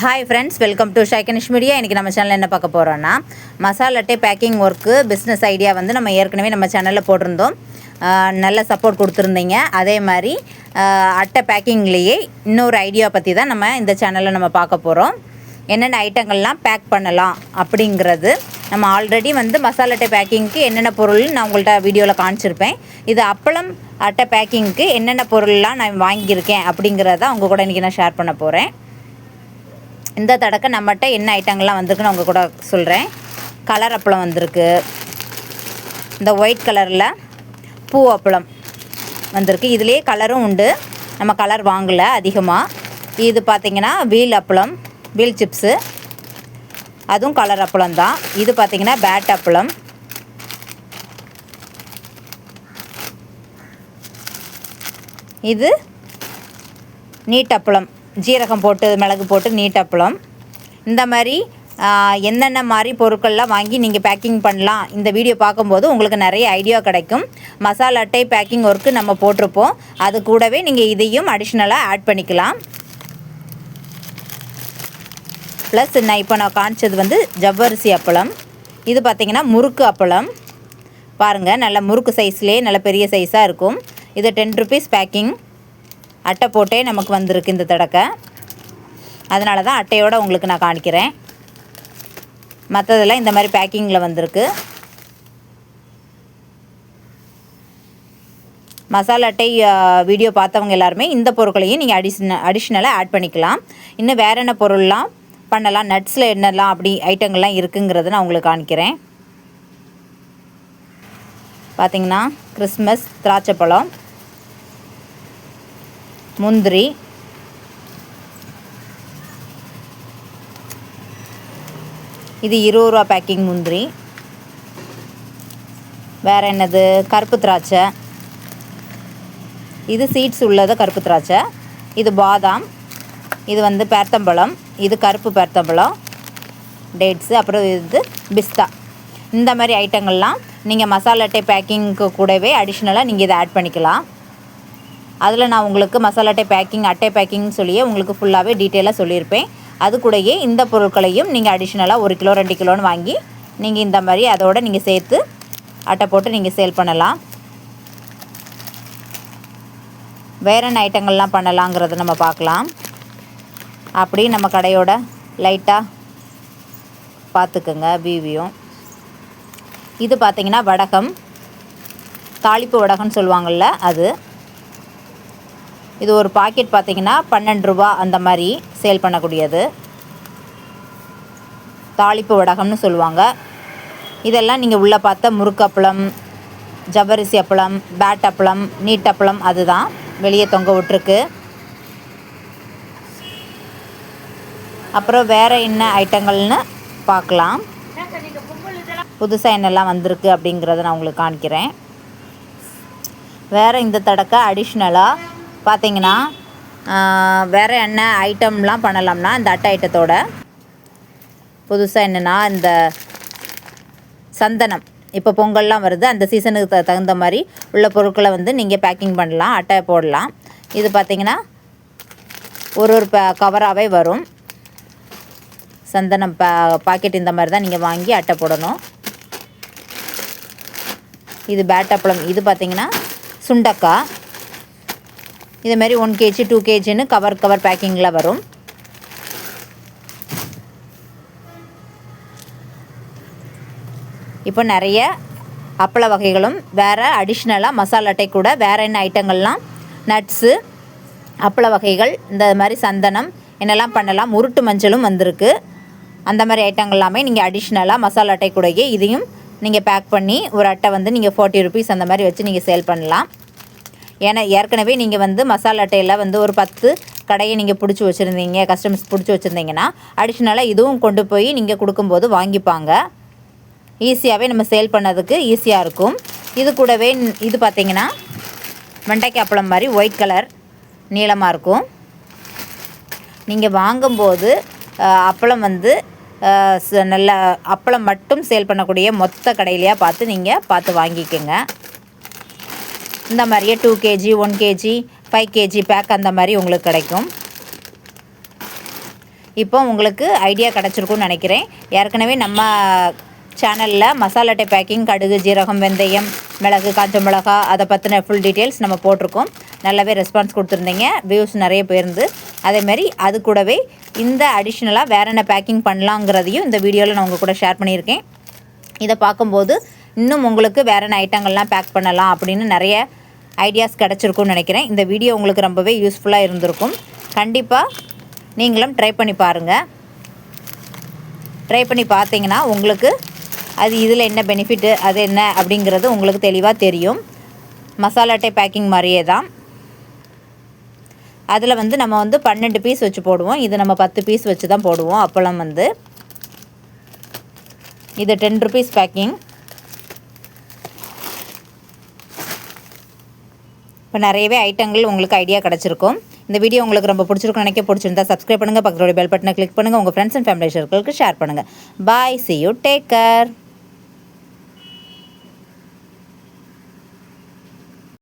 Hi friends welcome to Shaikanish media இன்றைக்கி நம்ம சேனலில் என்ன பார்க்க போகிறோன்னா மசாலா அட்டை பேக்கிங் ஒர்க்கு பிஸ்னஸ் ஐடியா வந்து நம்ம ஏற்கனவே நம்ம சேனலில் போட்டிருந்தோம். நல்ல சப்போர்ட் கொடுத்துருந்தீங்க. அதே மாதிரி அட்டை பேக்கிங்லேயே இன்னொரு ஐடியா பற்றி தான் நம்ம இந்த சேனலில் நம்ம பார்க்க போகிறோம் என்னென்ன ஐட்டங்கள்லாம் பேக் பண்ணலாம் அப்படிங்கிறது நம்ம ஆல்ரெடி வந்து மசாலா அட்டை பேக்கிங்க்கு என்னென்ன பொருள் நான் உங்கள்கிட்ட வீடியோவில் காமிச்சிருப்பேன். இது அப்பளம் அட்டை பேக்கிங்க்கு என்னென்ன பொருள்லாம் நான் வாங்கியிருக்கேன் அப்படிங்கிறத உங்கள் கூட இன்றைக்கி நான் ஷேர் பண்ண போகிறேன் இந்த தடக்கை நம்மகிட்ட என்ன ஐட்டங்கள்லாம் வந்திருக்குன்னு உங்கள் கூட சொல்கிறேன் கலர் அப்பளம் வந்திருக்கு. இந்த ஒயிட் கலரில் பூ அப்பளம் வந்திருக்கு. இதுலேயே கலரும் உண்டு. நம்ம கலர் வாங்கலை அதிகமாக இது பார்த்திங்கன்னா வீல் அப்பளம் வீல் சிப்ஸு அதுவும் கலர் அப்பளம் தான். இது பார்த்திங்கன்னா பேட் அப்பளம். இது நீட் அப்பளம். ஜீரகம் போட்டு மிளகு போட்டு நீட் அப்பளம். இந்த மாதிரி என்னென்ன மாதிரி பொருட்கள்லாம் வாங்கி நீங்கள் பேக்கிங் பண்ணலாம் இந்த வீடியோ பார்க்கும்போது உங்களுக்கு நிறைய ஐடியா கிடைக்கும். மசாலா அட்டை பேக்கிங் ஒர்க்கு நம்ம போட்டிருப்போம். அது கூடவே நீங்கள் இதையும் அடிஷ்னலாக ஆட் பண்ணிக்கலாம். ப்ளஸ் நான் இப்போ நான் காமிச்சது வந்து ஜவ்வரிசி அப்பளம். இது பார்த்திங்கன்னா முறுக்கு அப்பளம். பாருங்கள் நல்ல முறுக்கு சைஸ்லேயே நல்ல பெரிய சைஸாக இருக்கும். இது டென் ருபீஸ் பேக்கிங் அட்டை போட்டே நமக்கு வந்திருக்கு இந்த தடக்கை. அதனால தான் அட்டையோடு உங்களுக்கு நான் காணிக்கிறேன். மற்றதெல்லாம் இந்த மாதிரி பேக்கிங்கில் வந்திருக்கு. மசாலா அட்டை வீடியோ பார்த்தவங்க எல்லாருமே இந்த பொருட்களையும் நீங்கள் அடிஷ்ன அடிஷ்னலாக ஆட் பண்ணிக்கலாம். இன்னும் வேறு என்ன பொருள்லாம் பண்ணலாம் நட்ஸில் என்னெல்லாம் அப்படி ஐட்டங்கள்லாம் இருக்குங்கிறத நான் உங்களுக்கு காணிக்கிறேன். பார்த்திங்கன்னா கிறிஸ்மஸ் திராட்சைப்பழம் முந்திரி. இது இருபது ரூபா பேக்கிங் முந்திரி. வேறு என்னது? கருப்பு திராட்சை. இது சீட்ஸ் உள்ளது கருப்பு திராட்சை. இது பாதாம். இது வந்து பேர்த்தம்பழம். இது கருப்பு பேர்த்தம்பழம். டேட்ஸு அப்புறம் இது பிஸ்தா. இந்த மாதிரி ஐட்டங்கள்லாம் நீங்கள் மசாலா அட்டை பேக்கிங்க்கு கூடவே அடிஷ்னலாக நீங்கள் இதை ஆட் பண்ணிக்கலாம். அதில் நான் உங்களுக்கு மசாலா அட்டை பேக்கிங் அட்டை பேக்கிங் சொல்லியே உங்களுக்கு ஃபுல்லாகவே டீட்டெயிலாக சொல்லியிருப்பேன். அது கூடயே இந்த பொருட்களையும் நீங்கள் அடிஷ்னலாக ஒரு கிலோ ரெண்டு கிலோன்னு வாங்கி நீங்கள் இந்த மாதிரி அதோடு நீங்கள் சேர்த்து அட்டை போட்டு நீங்கள் சேல் பண்ணலாம். வேற என்ன ஐட்டங்கள்லாம் பண்ணலாங்கிறத நம்ம பார்க்கலாம். அப்படி நம்ம கடையோட லைட்டாக பார்த்துக்குங்க பிவியும் இது பார்த்திங்கன்னா வடகம். தாளிப்பு வடகம்னு சொல்லுவாங்கள்ல அது. இது ஒரு பாக்கெட் பார்த்தீங்கன்னா பன்னெண்டு ரூபா அந்த மாதிரி சேல் பண்ணக்கூடியது. தாளிப்பு வடகம்னு சொல்லுவாங்க. இதெல்லாம் நீங்கள் உள்ளே பார்த்த முறுக்கப்பளம் ஜவ்வரிசி அப்பளம் பேட் அப்பளம் நீட் அப்பளம் அதுதான். வெளியே தொங்க விட்டுருக்கு. அப்புறம் வேறு என்ன ஐட்டங்கள்னு பார்க்கலாம். புதுசாக என்னெல்லாம் வந்திருக்கு அப்படிங்கிறத நான் உங்களுக்கு காண்கிறேன் வேறு இந்த தடக்கை அடிஷ்னலாக பார்த்தீங்கன்னா வேறு என்ன ஐட்டம்லாம் பண்ணலாம்னா இந்த அட்டை ஐட்டத்தோட புதுசாக என்னென்னா இந்த சந்தனம். இப்போ பொங்கல்லாம் வருது. அந்த சீசனுக்கு த தகுந்த மாதிரி உள்ள பொருட்களை வந்து நீங்கள் பேக்கிங் பண்ணலாம் அட்டை போடலாம். இது பார்த்தீங்கன்னா ஒரு ஒரு ப கவராகவே வரும். சந்தனம் பா பாக்கெட் இந்த மாதிரி தான் நீங்கள் வாங்கி அட்டை போடணும். இது பேட்டப்பழம். இது பார்த்தீங்கன்னா சுண்டக்காய். இதுமாரி ஒன் கேஜி டூ கேஜின்னு கவர் கவர் பேக்கிங்கில் வரும். இப்போ நிறைய அப்பள வகைகளும் வேறு அடிஷ்னலாக மசாலா அட்டை கூட வேறு என்ன ஐட்டங்கள்லாம் நட்ஸு அப்பள வகைகள் இந்த மாதிரி சந்தனம் என்னெல்லாம் பண்ணலாம்? உருட்டு மஞ்சளும் வந்திருக்கு. அந்த மாதிரி ஐட்டங்கள் எல்லாமே நீங்கள் அடிஷ்னலாக மசாலா அட்டை கூடயே இதையும் நீங்கள் பேக் பண்ணி ஒரு அட்டை வந்து நீங்கள் ஃபார்ட்டி ருபீஸ் அந்த மாதிரி வச்சு நீங்கள் சேல் பண்ணலாம். ஏன்னா ஏற்கனவே நீங்கள் வந்து மசாலா அட்டையில் வந்து ஒரு பத்து கடையை நீங்கள் பிடிச்சி வச்சுருந்தீங்க கஸ்டமர்ஸ் பிடிச்சி வச்சுருந்தீங்கன்னா அடிஷ்னலாக இதுவும் கொண்டு போய் நீங்கள் கொடுக்கும்போது வாங்கிப்பாங்க. ஈஸியாகவே நம்ம சேல் பண்ணதுக்கு ஈஸியாக இருக்கும். இது கூடவே இது பார்த்தீங்கன்னா வெண்டைக்காய் அப்பளம் மாதிரி ஒயிட் கலர் நீளமாக இருக்கும். நீங்கள் வாங்கும்போது அப்பளம் வந்து ச- நல்ல அப்பளம் மட்டும் சேல் பண்ணக்கூடிய மொத்த கடையிலையாக பார்த்து நீங்கள் பார்த்து வாங்கிக்கோங்க. இந்த மாதிரியே two KG one KG five KG pack அந்த மாதிரி உங்களுக்கு கிடைக்கும். இப்போ உங்களுக்கு ஐடியா கிடச்சிருக்கும்னு நினைக்கிறேன். ஏற்கனவே நம்ம சேனலில் மசாலா அட்டை பேக்கிங் கடுகு ஜீரகம் வெந்தயம் மிளகு காஞ்ச மிளகா அதை பற்றின ஃபுல் டீட்டெயில்ஸ் நம்ம போட்டிருக்கோம். நல்லாவே ரெஸ்பான்ஸ் கொடுத்துருந்தீங்க. வியூஸ் நிறைய போயிருந்து. அதேமாரி அது கூடவே இந்த அடிஷ்னலாக வேற என்ன பேக்கிங் பண்ணலாங்கிறதையும் இந்த வீடியோவில் நான் உங்கள் கூட ஷேர் பண்ணியிருக்கேன். இதை பார்க்கும்போது இன்னும் உங்களுக்கு வேறு என்ன ஐட்டங்கள்லாம் பேக் பண்ணலாம் அப்படின்னு நிறைய ஐடியாஸ் கிடச்சிருக்கும்னு நினைக்கிறேன். இந்த வீடியோ உங்களுக்கு ரொம்பவே யூஸ்ஃபுல்லாக இருந்திருக்கும். கண்டிப்பாக நீங்களும் ட்ரை பண்ணி பாருங்கள் ட்ரை பண்ணி பார்த்தீங்கன்னா உங்களுக்கு அது இதில் என்ன பெனிஃபிட்டு அது என்ன அப்படிங்கிறது உங்களுக்கு தெளிவாக தெரியும். மசாலா அட்டை பேக்கிங் மாதிரியே தான். அதில் வந்து நம்ம வந்து பன்னெண்டு பீஸ் வச்சு போடுவோம். இது நம்ம பத்து பீஸ் வச்சு தான் போடுவோம் அப்பளம் வந்து. இது டென் ருபீஸ் பேக்கிங் இப்போ நிறையவே ஐட்டங்கள் உங்களுக்கு ஐடியா கிடச்சிருக்கும். இந்த வீடியோ உங்களுக்கு ரொம்ப பிடிச்சிருக்கும் நினைக்க பிடிச்சிருந்தா சப்ஸ்கிரைப் பண்ணுங்கள் பக்கத்தோட பெல் பட்டனை கிளிக் பண்ணுங்கள் உங்கள் ஃப்ரெண்ட்ஸ் அண்ட் ஃபேமிலி சர்க்கிளுக்கு ஷேர் பண்ணுங்கள் bye see you take care